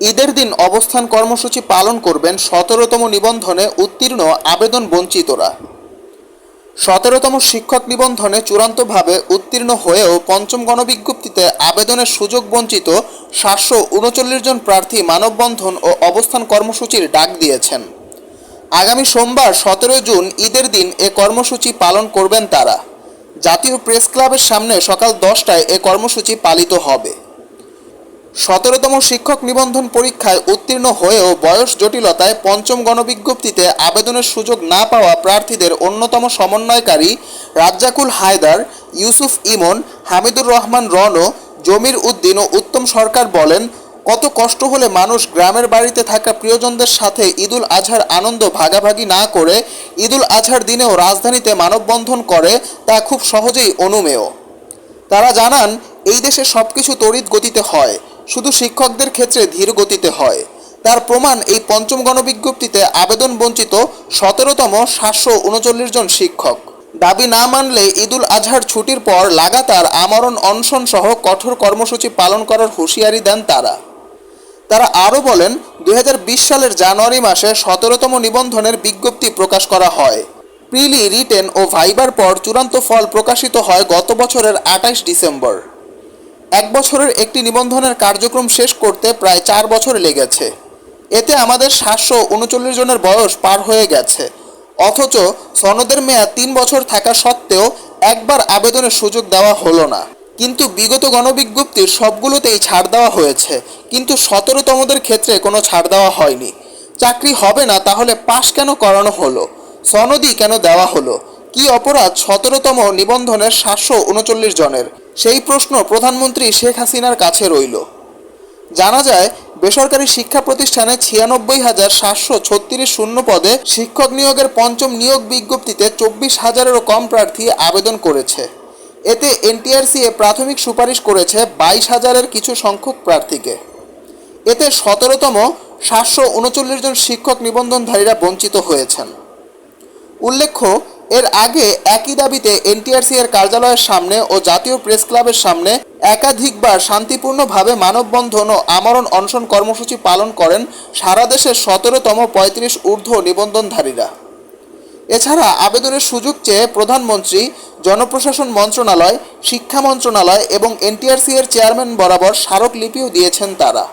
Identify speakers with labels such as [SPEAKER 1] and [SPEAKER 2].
[SPEAKER 1] ঈদের দিন অবস্থান কর্মসূচি পালন করবেন সতেরোতম নিবন্ধনে উত্তীর্ণ আবেদন বঞ্চিতরা। সতেরোতম শিক্ষক নিবন্ধনে চূড়ান্তভাবে উত্তীর্ণ হয়েও পঞ্চম গণবিজ্ঞপ্তিতে আবেদনের সুযোগ বঞ্চিত সাতশো উনচল্লিশ জন প্রার্থী মানববন্ধন ও অবস্থান কর্মসূচির ডাক দিয়েছেন। আগামী সোমবার সতেরোই জুন ঈদের দিন এ কর্মসূচি পালন করবেন তারা। জাতীয় প্রেস ক্লাবের সামনে সকাল দশটায় এ কর্মসূচি পালিত হবে। সতেরোতম শিক্ষক নিবন্ধন পরীক্ষায় উত্তীর্ণ হয়েও বয়স জটিলতায় পঞ্চম গণবিজ্ঞপ্তিতে আবেদনের সুযোগ না পাওয়া প্রার্থীদের অন্যতম সমন্বয়কারী রাজ্জাকুল হায়দার, ইউসুফ ইমন, হামিদুর রহমান রন জমির উদ্দিন ও উত্তম সরকার বলেন, কত কষ্ট হলে মানুষ গ্রামের বাড়িতে থাকা প্রিয়জনদের সাথে ঈদুল আজহার আনন্দ ভাগাভাগি না করে ঈদুল আজহার দিনেও রাজধানীতে মানববন্ধন করে তা খুব সহজেই অনুমেয়। তারা জানান, এই দেশে সবকিছু তড়িৎ গতিতে হয়। শুধু শিক্ষকদের ক্ষেত্রে ধীর গতিতে হয়। তার প্রমাণ এই পঞ্চম গণবিজ্ঞপ্তিতে আবেদন বঞ্চিত সতেরোতম সাতশো উনচল্লিশ জন শিক্ষক। দাবি না মানলে ঈদুল আজহার ছুটির পর লাগাতার আমরণ অনশন সহ কঠোর কর্মসূচি পালন করার হুঁশিয়ারি দেন তারা। তারা আরও বলেন দু হাজার বিশ সালের জানুয়ারি মাসে সতেরোতম নিবন্ধনের বিজ্ঞপ্তি প্রকাশ করা হয়। প্রিলি, রিটেন ও ভাইবার পর চূড়ান্ত ফল প্রকাশিত হয় গত বছরের আঠাইশ ডিসেম্বর। এক বছরের একটি নিবন্ধনের কার্যক্রম শেষ করতে প্রায় চার বছর লেগেছে। এতে আমাদের সাতশো উনচল্লিশ জনের বয়স পার হয়ে গেছে। অথচ সনদের মেয়াদ তিন বছর থাকা সত্ত্বেও একবার আবেদনের সুযোগ দেওয়া হলো না। কিন্তু বিগত গণবিজ্ঞপ্তির সবগুলোতেই ছাড় দেওয়া হয়েছে। কিন্তু সতেরোতমদের ক্ষেত্রে কোনো ছাড় দেওয়া হয়নি। চাকরি হবে না, তাহলে পাশ কেন করানো হলো? সনদই কেন দেওয়া হলো? কি অপরাধ সতেরোতম নিবন্ধনের সাতশো উনচল্লিশ জনের? সেই প্রশ্ন প্রধানমন্ত্রী শেখ হাসিনার কাছে রইল। জানা যায়, বেসরকারি শিক্ষা প্রতিষ্ঠানে ছিয়ানব্বই হাজার সাতশো ছত্রিশ শূন্য পদে শিক্ষক নিয়োগের পঞ্চম নিয়োগ বিজ্ঞপ্তিতে চব্বিশ হাজারেরও কম প্রার্থী আবেদন করেছে। এতে এনটিআরসিএ প্রাথমিক সুপারিশ করেছে বাইশ হাজারের কিছু সংখ্যক প্রার্থীকে। এতে সতেরোতম সাতশো উনচল্লিশ জন শিক্ষক নিবন্ধনধারীরা বঞ্চিত হয়েছেন। উল্লেখ্য এর আগে একই দাবিতে এনটিআরসি এর কার্যালয়ের সামনে ও জাতীয় প্রেস ক্লাবের সামনে একাধিকবার শান্তিপূর্ণভাবে মানববন্ধন ও আমরণ অনশন কর্মসূচি পালন করেন সারা দেশের সতেরোতম পঁয়ত্রিশ ঊর্ধ্ব নিবন্ধনধারীরা। এছাড়া আবেদনের সুযোগ চেয়ে প্রধানমন্ত্রী, জনপ্রশাসন মন্ত্রণালয়, শিক্ষা মন্ত্রণালয় এবং এনটিআরসি এর চেয়ারম্যান বরাবর স্মারকলিপিও দিয়েছেন তারা।